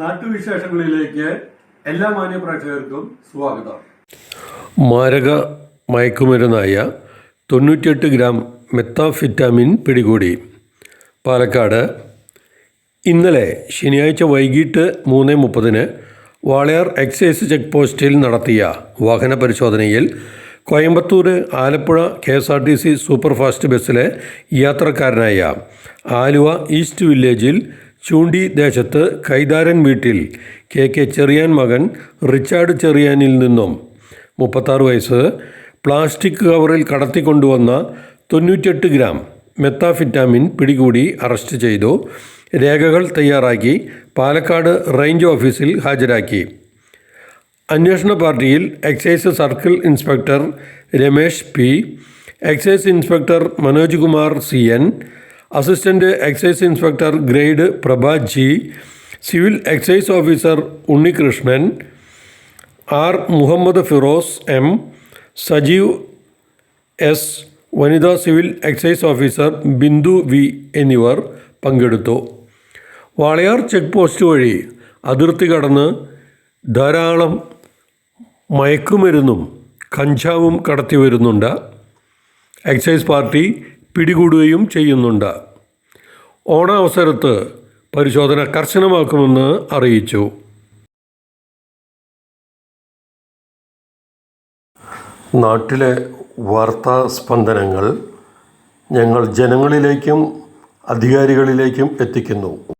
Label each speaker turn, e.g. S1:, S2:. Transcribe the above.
S1: നാട്ടുവിശേഷങ്ങളിലേക്ക് എല്ലാ മാന്യ പ്രേക്ഷകർക്കും സ്വാഗതം.
S2: മാരക മയക്കുമരുന്നായ തൊണ്ണൂറ്റിയെട്ട് ഗ്രാം മെത്താഫിറ്റാമിൻ പിടികൂടി. പാലക്കാട്. ഇന്നലെ ശനിയാഴ്ച വൈകിട്ട് മൂന്ന് മുപ്പതിന് വാളയാർ എക്സൈസ് ചെക്ക് പോസ്റ്റിൽ നടത്തിയ വാഹന പരിശോധനയിൽ Coimbatore Alappuzha K S R T C superfast ബസ്സിലെ യാത്രക്കാരനായ ആലുവ ഈസ്റ്റ് വില്ലേജിൽ ചൂണ്ടി ദേശത്ത് കൈതാരൻ വീട്ടിൽ കെ കെ ചെറിയാൻ മകൻ റിച്ചാർഡ് ചെറിയാനിൽ നിന്നും. മുപ്പത്താറ് വയസ്സ്. പ്ലാസ്റ്റിക് കവറിൽ കടത്തിക്കൊണ്ടുവന്ന തൊണ്ണൂറ്റെട്ട് ഗ്രാം മെത്താഫിറ്റാമിൻ പിടികൂടി അറസ്റ്റ് ചെയ്തു. രേഖകൾ തയ്യാറാക്കി പാലക്കാട് റേഞ്ച് ഓഫീസിൽ ഹാജരാക്കി. അന്വേഷണ പാർട്ടിയിൽ excise circle inspector Ramesh P. Excise inspector Manoj Kumar C. N. Assistant excise inspector grade Prabhath G civil excise officer Unnikrishnan R Muhammad Firoz M Sajeev S വനിതാ civil excise officer Bindu V എന്നിവർ പങ്കെടുത്തു. Walayar check post വഴി അതിർത്തി കടന്ന് ധാരാളം മയക്കുമരുന്നും കഞ്ചാവും കടത്തി വരുന്നുണ്ട് എക്സൈസ് പാർട്ടി പിടികൂടുകയും ചെയ്യുന്നുണ്ട്. ഓണാവസരത്ത് പരിശോധന കർശനമാക്കുമെന്ന് അറിയിച്ചു. നാട്ടിലെ വാർത്താ സ്പന്ദനങ്ങൾ ഞങ്ങൾ ജനങ്ങളിലേക്കും അധികാരികളിലേക്കും എത്തിക്കുന്നു.